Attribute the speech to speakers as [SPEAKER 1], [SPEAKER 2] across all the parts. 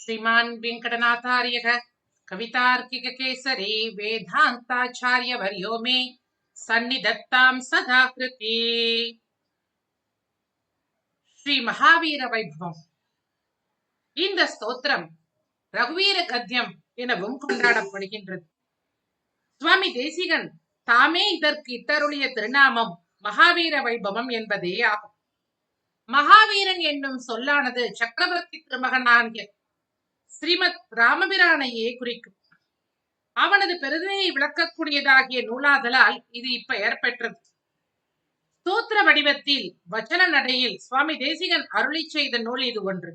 [SPEAKER 1] श्रीमान् वेङ्कटनाथार्यः कवितार्किककेसरी वेदान्ताचार्यवर्यो मे सन्निधत्तां सदा कृते ஸ்ரீ மகாவீர வைபவம் இந்த ஸ்தோத்திரம் ரகுவீர கத்தியம் எனவும் கொண்டாடப்படுகின்றது சுவாமி தேசிகன் தாமே இதற்கு இட்டருளிய திருநாமம் மகாவீர வைபவம் என்பதே ஆகும் மகாவீரன் என்னும் சொல்லானது சக்கரவர்த்தி திருமகனாகிய ஸ்ரீமத் ராமபிரானையே குறிக்கும். அவனது பெருமையை விளக்கக்கூடியதாகிய நூலாதலால் இது இப்பெயர் பெற்றது ஸ்தோத்திர வடிவத்தில் வச்சன நடையில் சுவாமி தேசிகன் அருளி செய்த நூல் இது ஒன்று.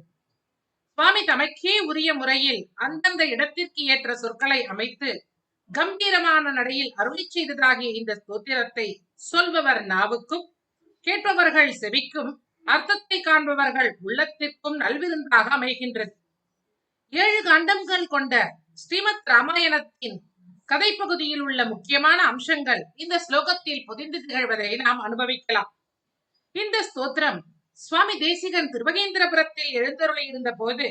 [SPEAKER 1] சுவாமி தமக்கே உரிய முறையில் அந்தந்த இடத்திற்கு ஏற்ற சொற்களை அமைத்து கம்பீரமான நடையில் அருளி செய்ததாகிய இந்த ஸ்தோத்திரத்தை சொல்பவர் நாவுக்கும் கேட்பவர்கள் செவிக்கும் அர்த்தத்தை காண்பவர்கள் உள்ளத்திற்கும் நல்விருந்தாக அமைகின்றது. ஏழு காண்டங்கள் கொண்ட ஸ்ரீமத் ராமாயணத்தின் கதைப்பகுதியில் உள்ள முக்கியமான அம்சங்கள் இந்த ஸ்லோகத்தில் பொதிந்து திகழ்வதை நாம் அனுபவிக்கலாம். இந்த ஸ்தோத்திரம் சுவாமி தேசிகன் திருவகேந்திரபுரத்தில் எழுந்தருளி இருந்த போது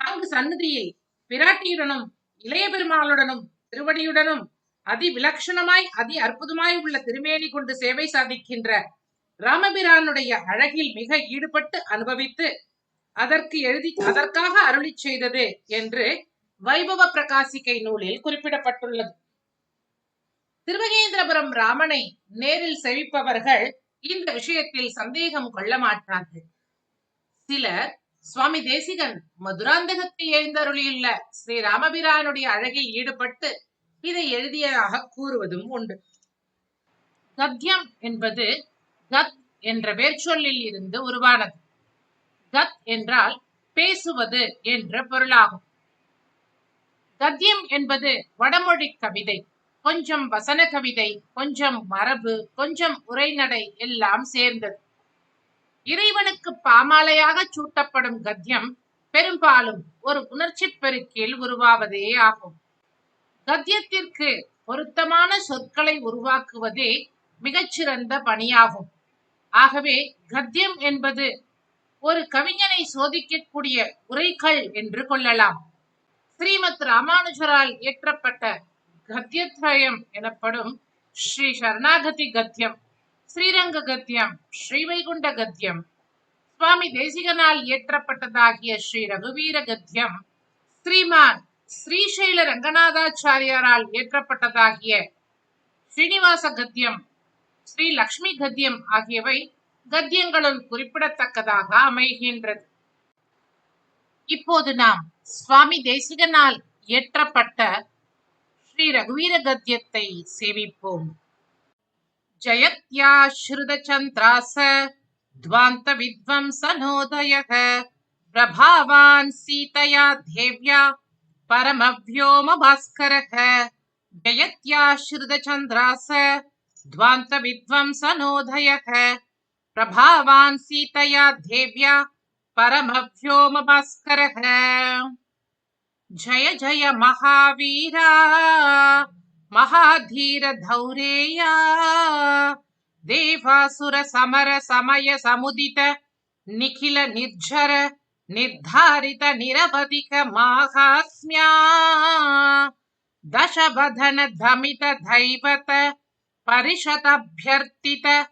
[SPEAKER 1] அங்கு சன்னதியில் பிராட்டியுடனும் இளைய பெருமாளுடனும் திருவடியுடனும் அதி விலட்சணமாய் அதி அற்புதமாய் உள்ள திருமேனி கொண்டு சேவை சாதிக்கின்ற ராமபிரானுடைய அழகில் மிக ஈடுபட்டு அனுபவித்து அதற்கு எழுதி அதற்காக அருளி செய்தது என்று வைபவ பிரகாசிக்கை நூலில் குறிப்பிடப்பட்டுள்ளது. திருவகேந்திரபுரம் ராமனை நேரில் செவிப்பவர்கள் இந்த விஷயத்தில் சந்தேகம் கொள்ள மாட்டார்கள். சிலர் சுவாமி தேசிகன் மதுராந்தகத்தில் எழுந்தருளியுள்ள ஸ்ரீ ராமபிரானுடைய அழகில் ஈடுபட்டு இதை எழுதியதாக கூறுவதும் உண்டு. கத்யம் என்பது கத் என்ற வேர்ச்சொல்லில் இருந்து உருவானது. கத் என்றால் பேசுவது என்ற பொருளாகும். கத்தியம் என்பது வடமொழி கவிதை. கொஞ்சம் வசன கவிதை கொஞ்சம் மரபு கொஞ்சம் உரைநடை எல்லாம் சேர்ந்தது. இறைவனுக்கு பாமாலையாக சூட்டப்படும் கத்தியம் பெரும்பாலும் ஒரு உணர்ச்சி பெருக்கில் உருவாவதே ஆகும். கத்தியத்திற்கு பொருத்தமான சொற்களை உருவாக்குவதே மிகச்சிறந்த பணியாகும். ஆகவே கத்தியம் என்பது ஒரு கவிஞனை சோதிக்கக்கூடிய உரைகள் என்று கொள்ளலாம். ஸ்ரீமத் ராமானுஜரால் இயற்றப்பட்ட கத்தியத்ரயம் எனப்படும் ஸ்ரீ சரணாகதி கத்தியம் ஸ்ரீரங்க கத்தியம் ஸ்ரீவைகுண்ட கத்தியம் சுவாமி தேசிகனால் இயற்றப்பட்டதாகிய ஸ்ரீ ரகுவீர கத்தியம் ஸ்ரீமான் ஸ்ரீசைல ரங்கநாதாச்சாரியாரால் இயற்றப்பட்டதாகிய ஸ்ரீனிவாச கத்தியம் ஸ்ரீ லக்ஷ்மி கத்தியம் ஆகியவை கத்தியங்களுள் குறிப்பிடத்தக்கதாக அமைகின்றது இப்போது நாம் சுவாமி தேசிகனால் இயற்றப்பட்ட ஸ்ரீ ரகுவீர கத்தியத்தை சேவிப்போம் ஜயத்யாஸ்ருத சந்திராச ध्वान्त विध्वंसनोदयः प्रभावान् सीतया देव्या परमव्योमभास्करः जयत्याश्रितचन्द्रास ध्वान्त विध्वंसनोदयः प्रभावान् सीतया देव्या परमव्योमभास्करः। जय जय महावीरा, महाधीरधौरेया देवासुर समर समय समुदित निखिल निर्झर निर्धारित, निरवधिक माहात्म्या दशवधन धमित दैवत, परिषदभ्यर्थित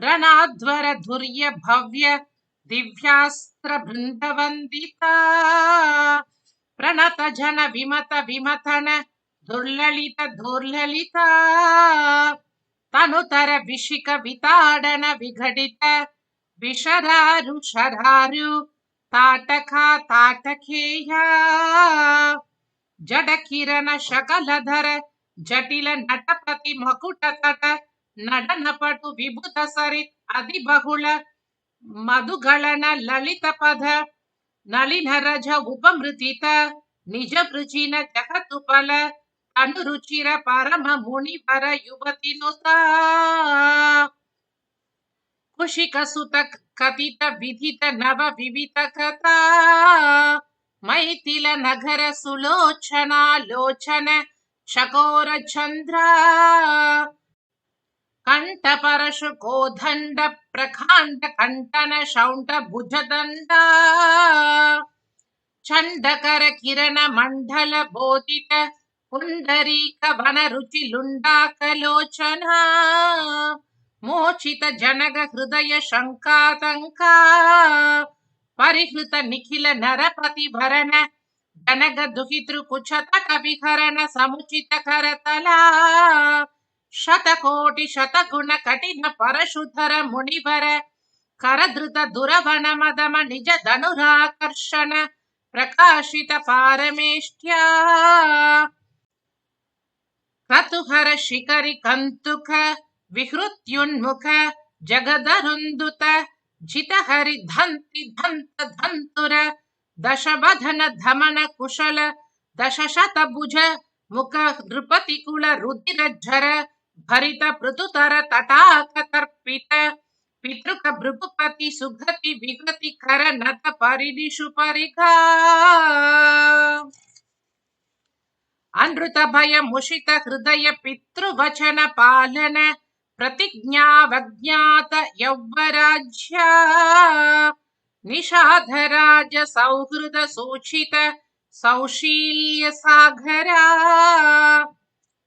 [SPEAKER 1] सुधा कुमार भाव कञ्चुकित कारणाकारा कौमार केलि गोपायित कौशिकाध्वरा रणाध्वर धुर्य भव्य दिव्यास्त्र बृन्दवन्दिता प्रणत जन विमत विमथन दुर्ललित दुर्ललिता तनुतर विशिक विताडन विघटित विशरारु शरारु ताटका ताटकेया जड किरण शकलधर जटिल नटपति मकुट నడనపటు విభుత సరి అది బహుళ మధుగళన లలిత పద నళినరజ ఉపమృతిత నిజ వృజిన జగతుపల తను రుచిర పరమ ముని పర యువతి కుషిక సుత కథిత విధిత నవ వివిత కథ మైథిల నగర సులోచన లోచన చకోర చంద్ర कण्ठपरशुको दण्ड प्रकाण्ड कण्टन शौण्ड भुजदण्ड चण्डकर किरण मंडल बोधित पुण्डरीक वन रुचि लुण्डाकलोचना मोचित जनग हृदय शङ्कातङ्का परिहृत निखिल नरपति भरण जनग दुहितृकुचत कविहरण समुचित करतला ಶತಕೋಟಿ ಶತಗುಣ ಕಠಿಣ ಪರಶುಧರ ಮುನಿವರ ಕರಧೃತ ದುರವನ ಮದಮ ನಿಜ ಧನುರಾಕರ್ಷಣ ಪ್ರಕಾಶಿತ ಪಾರಮೇಷ್ಟ್ಯ ಕ್ರತುಹರ ಶಿಖರಿ ಕಂತುಕ ವಿಹೃತ್ಯುನ್ಮುಖ ಜಗದರುಂದುತ ಜಿತಹರಿ ಧಂತಿ ಧಂತ ಧಂತುರ ದಶವಧನ ಧಮನ ಕುಶಲ ದಶಶತ ಭುಜ ಮುಖ ನೃಪತಿ ಕುಲ ರುದಿರ ಝರ భరిత మృదుతర తటాకర్పిత పితృక భృగుపతి సుగతి విగతి కర నత పరినిషు పరిఘా అనృత భయ ముషిత హృదయ పితృవచన పాలన प्रतिज्ञावज्ञात यौवराज्या निषाधराज सौहृद सूचित सौशील्य सागरा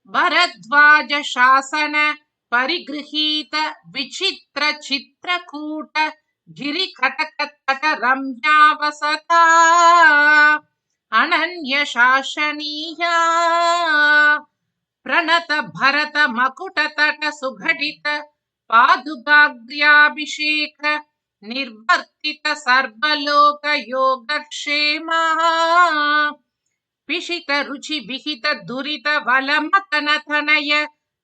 [SPEAKER 1] भरद्वाजशासन परिगृहीत विचित्र चित्रकूट गिरिकटकतटरम्यावसता अनन्यशासनीया। प्रणत भरत मकुटतट सुघटित पादुभाग्र्याभिषेक निर्वर्तित सर्वलोकयोगक्षेमा। ಪಿಶಿತ ರುಚಿ ವಿಹಿತ ದುರಿತ ವಲಮತನ ತನಯ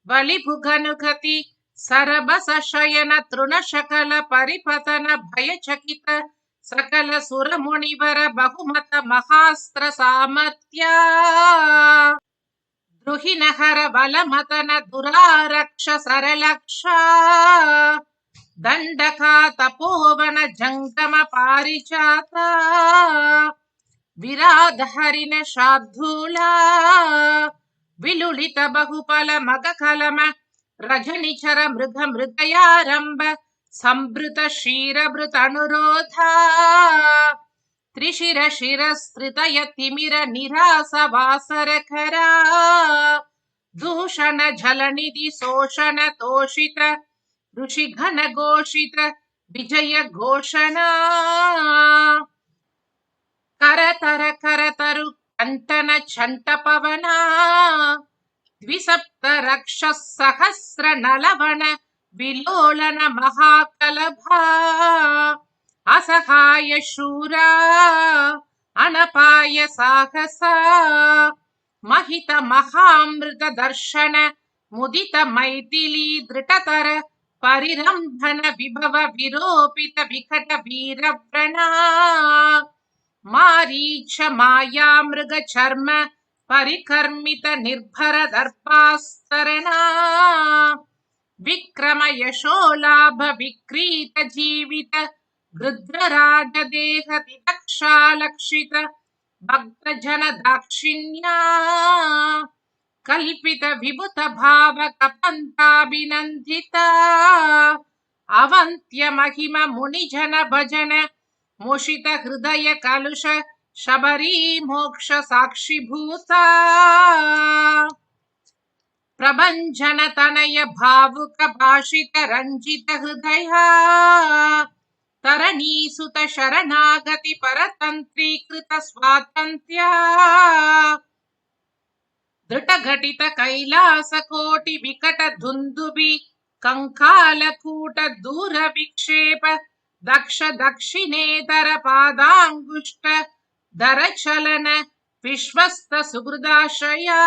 [SPEAKER 1] ಬಲಿಭುಗನುಗತಿ ಸರಬಸ ಶಯನ ತೃಣ ಶಕಲ ಪರಿಪತನ ಭಯಚಕಿತ ಸಕಲ ಸುರಮುನಿವರ ಬಹುಮತ ಮಹಾಸ್ತ್ರ ಸಾಮರ್ಥ್ಯ ದ್ರುಹಿನಹರ ಬಲಮತನ ದುರಾರಕ್ಷ ಸರಲಕ್ಷ ದಂಡಕ ತಪೋವನ ಜಂಗಮ ಪಾರಿಜಾತ విరాధహరిణ శాబ్దూలా విలులిత బహుఫల మగ కలమ రజనిచర మృగ మృగయారంభ సంభృత క్షీరభృత అనురోధ త్రిశిర శిరస్త్రితయ తిమిర నిరాస వాసరకరా దూషణ జలనిధి శోషణ తోషిత ఋషిఘన ఘోషిత విజయ ఘోషణా కరతర కరతరు కంటన చంట పవన ద్విసప్త రక్ష సహస్ర నలవణ విలోలన మహాకలభ అసహాయ శూరా అనపాయ సాహస మహిత మహామృత దర్శన ముదిత మైథిలీ దృఢతర పరిరంభన విభవ విరోపిత వికట వీరవ్రణ. मारीच मायामृगचर्म परिकर्मित निर्भरदर्पास्तरणा विक्रम यशो कल्पितविभुतभावकपन्ताभिनन्दिता अवन्त्यमहिममुनिजन भजन मोषित हृदय कलुष शबरी मोक्ष साक्षिभूता। प्रभञ्जन तनय भावुक भाषित रञ्जित हृदय। तरणीसुत शरणागति परतन्त्रीकृत स्वातन्त्र्य। दृढघटित कैलासकोटि विकट धुन्दुभि कङ्कालकूट दूरविक्षेप दक्ष दक्षिणेतरपादाङ्गुष्ट दरचलन विश्वस्त सुहृदाश्रया।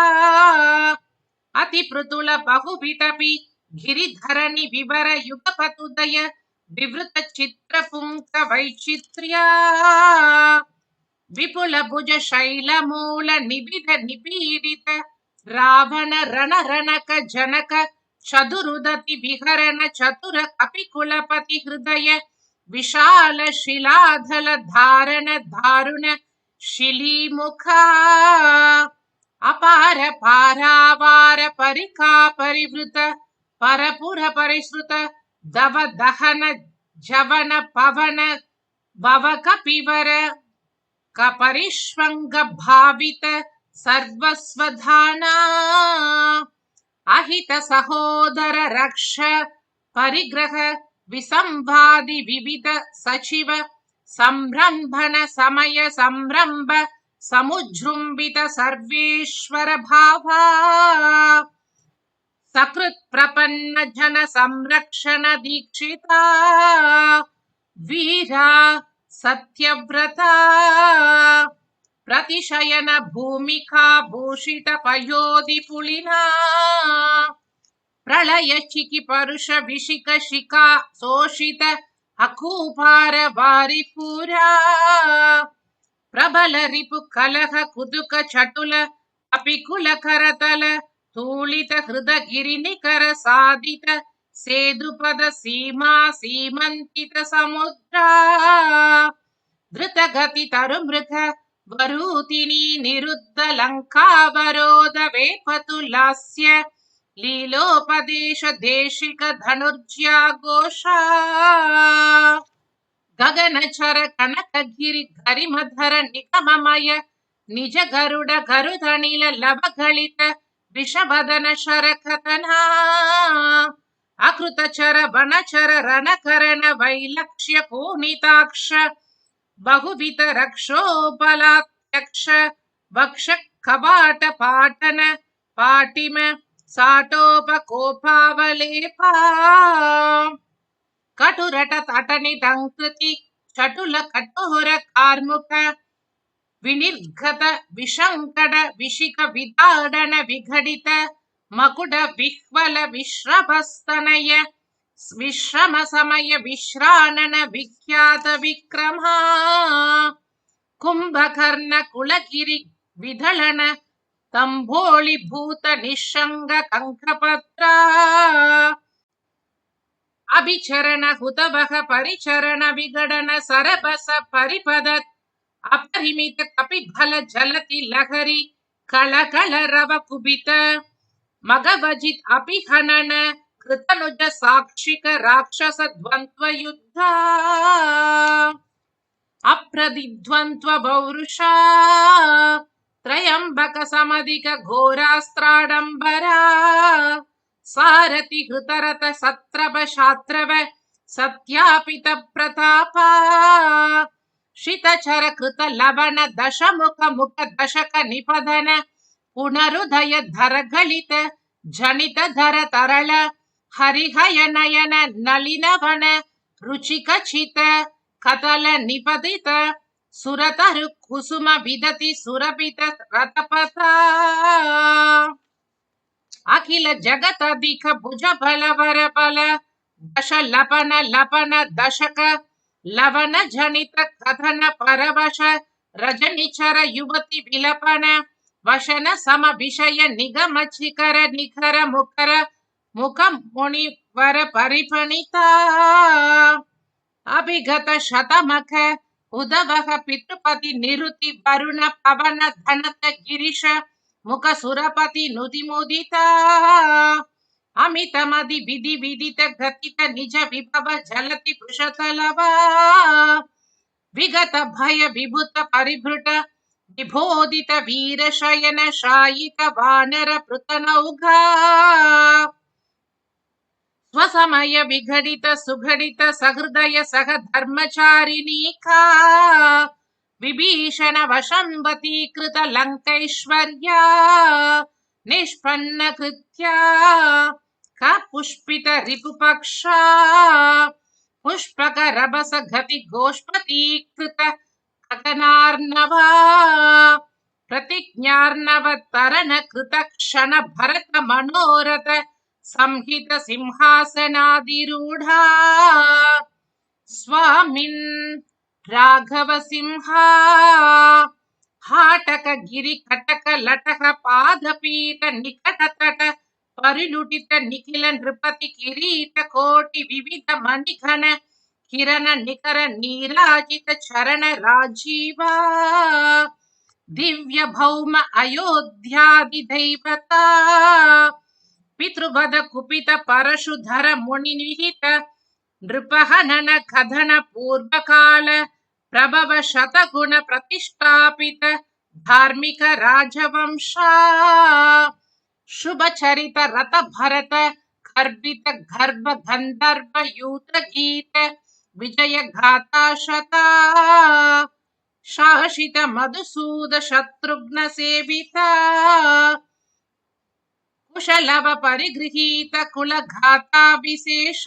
[SPEAKER 1] अतिपृतुल बहुपिटपि गिरिधरणि विवर युगपतुदय विवृत चित्र चित्रपुङ्ख वैचित्र्या। विपुल भुज शैल मूल निबिध निपीडित रावण रण रणक जनक चतुरुदति विहरण चतुर अपि कुलपति हृदय विशाल शिलाधल धारण दारुण शिलीमुखा। अपार पारावार परिका परिवृत, परपुर परिश्रुत, दव दहन जवन पवन भव कपिवर। कपरिष्वङ्ग भावित सर्वस्वधाना। अहित सहोदर रक्ष परिग्रह विसंवादि विविध सचिव संरम्भन समय संरम्भ समुजृम्बित सर्वेश्वर भावा। सकृत् प्रपन्न जन संरक्षण दीक्षिता। वीरा सत्यव्रता। प्रतिशयन भूमिका भूषित पयोधि ప్రళయచికి పరుష విషిక శిఖా శోషిత అకూపార వారి పూరా ప్రబల రిపు కలహ కుదుక చటుల అపికుల కరతల తూళిత హృదగిరినికర సాధిత సేదుపద సీమా సీమంతిత సముద్రా ధృతగతి తరుమృత వరూతిని నిరుద్ధ లంకావరోధ వేపతులాస్య लीलोपदेश देशिक धनुर्ज्या घोषा गगनचर कनकगिरि गरिमधर निगममय निज गरुड गरुदनिल लवगलित विषवदन शरकतना अकृतचर वनचर रणकरण वैलक्ष्य पूनिताक्ष बहुवित रक्षोपलात्यक्ष वक्ष कवाट पाटन पाटिम సాటోపకోపావలేప కటురట తటనిటంకృతి చటుల కటుహుర కార్ముక వినిర్ఘత విశంకడ విషిక విదాడన విఘడిత మకుడ విహ్వల విశ్రభస్తనయ విశ్రమ సమయ విశ్రాణన విఖ్యాత విక్రమ. కుంభకర్ణ కులగిరి విధళన विधलन तम्भोळि भूत निःशङ्ग कङ्कपत्रा अभिचरण हुतवः परिचरण विगडन सरबस परिपद अपरिमित कपिफल जलति लहरि कळकळ रव कुबित मगवजित अपि हनन कृतनुज साक्षिक राक्षस द्वन्द्व युद्ध अप्रतिद्वन्द्व पौरुषा त्रयम्बक समधिक घोरास्त्राडम्बरा सारथि हृतरथ सत्रभ शात्रव सत्यापित प्रतापा शितचर कृत लवण दशमुख मुख दशक निपदन पुनरुदय धर गलित जनित धर तरल हरिहय नयन नलिनवन रुचिक चित कतल निपतित सुरतरु कुसुम विदति सुरपित अखिल जगत दिख भुज बल वर बल। दश लपन लपन दशक। लवन जनित कथन परवश। रजनिचर युवति विलपन। वशन सम विषय निगम शिखर निखर मुखर। मुख मुनिवर परिपणिता। अभिगत शतमख। उदवः पितृपति निरुति वरुण पवन धनत गिरीश मुख सुरपति अमित मदि विधि विदित गतित निज विभव जलति वृषतलवा विगत भय विभूत परिभृत विभोदित वीर शयन शायित वानर पृतनौघा। स्वसमय विघटित सुघटित सहृदय सह धर्मचारिणीका विभीषण वशंवतीकृत लङ्कैश्वर्या। निष्पन्न कृत्या। कपुष्पित रिपुपक्षा। पुष्पक रभस गति गोष्पतीकृत गगनार्णवा प्रतिज्ञार्णव तरण कृत क्षण भरत मनोरथ। संहित सिंहासनादिरूढ़ा स्वामी राघव सिंह हाटक गिरी संहितसिंहासनादिरूढा। स्वामिन् राघवसिंहा। निकट तट परिलुटित निखिल नृपति किरीट कोटि विविध मणिघन किरण निकर नीराजित चरण राजीवा दिव्य भौम अयोध्यादि दैवता पितृवद कुपित परशुधर मुनि मुनिनिहित नृपहनन कथन पूर्व काल प्रभव शतगुण प्रतिष्ठापित, धार्मिक राजवंशा। शुभचरित रत भरत खर्बित गर्भ गंधर्व यूत गीत विजय घाता शता। शासित मधुसूद शत्रुघ्न सेविता। कुशलव परिगृहीत कुलघाता विशेष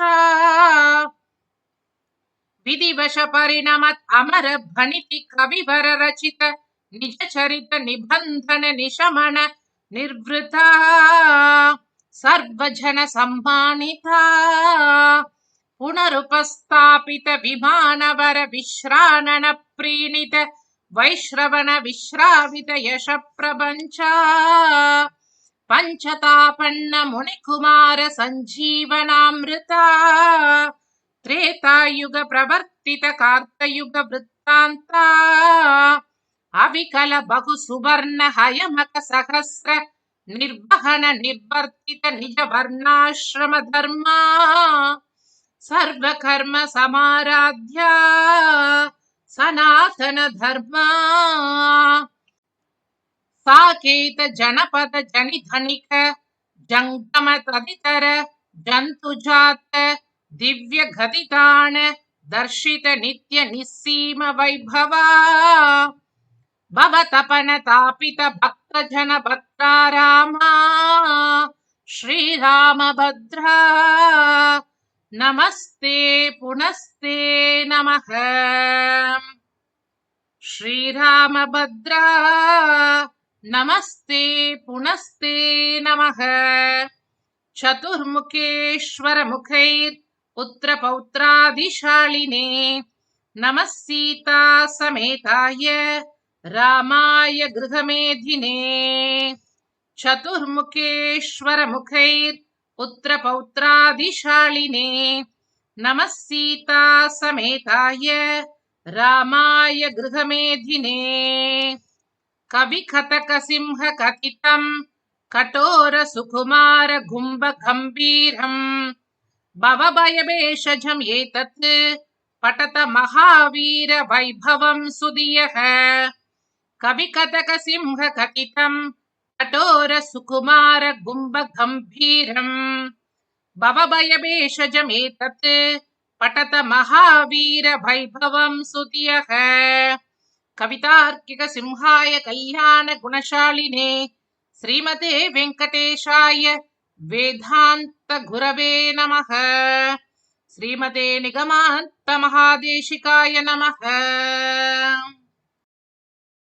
[SPEAKER 1] विधिवश परिणमत् अमर भणिति कविवर रचित निज चरित निबंधन निशमन निर्वृता। सर्वजन सम्मानिता पुनरुपस्थापित विमानवर विश्रानन प्रीणित वैश्रवण विश्रावित यश प्रपञ्चा సమ్మానిత పునరుపస్థాపిత విమానవర విశ్రానన ప్రీణిత వైశ్రవణ విశ్రావిత యశ ప్రపంచ పంచతాపన్న మునికుమార సంజీవనామృత త్రేతాయుగ ప్రవర్తిత साकेत जनपद जनिधनिक जंगम तदितर जन्तुजात दिव्य गतितान दर्शित नित्य निस्सीम वैभवा। भवतपन तापित भक्त जन भद्रा रामा श्रीराम भद्रा नमस्ते, पुनस्ते नमः। श्रीरामभद्रा। नमस्ते पुनस्ते नमः। चतुर्मुखेश्वरमुखैर् पुत्रपौत्रादिशालिने। नमः सीता समेताय रामाय गृहमेधिने। चतुर्मुखेश्वरमुखैर् पुत्रपौत्रादिशालिने। नमः सीता समेताय रामाय गृहमेधिने। कविकतकसिंह कथितम् कठोरसुकुमार गुम्ब गम्भीरम् भवभयभेषजम् एतत् पठत महावीर वैभवम् सुधियः कविकतकसिंह कथितम् कठोरसुकुमार गुम्ब गम्भीरम् भवभयभेषजम् एतत् पठत महावीर वैभवम् सुधियः కవితార్కిక సింహాయ కళ్యాణ గుణశాలినే శ్రీమతే వెంకటేశాయ వేదాంత గురవే నమ. శ్రీమతే నిగమాంత మహాదేశికాయ నమ.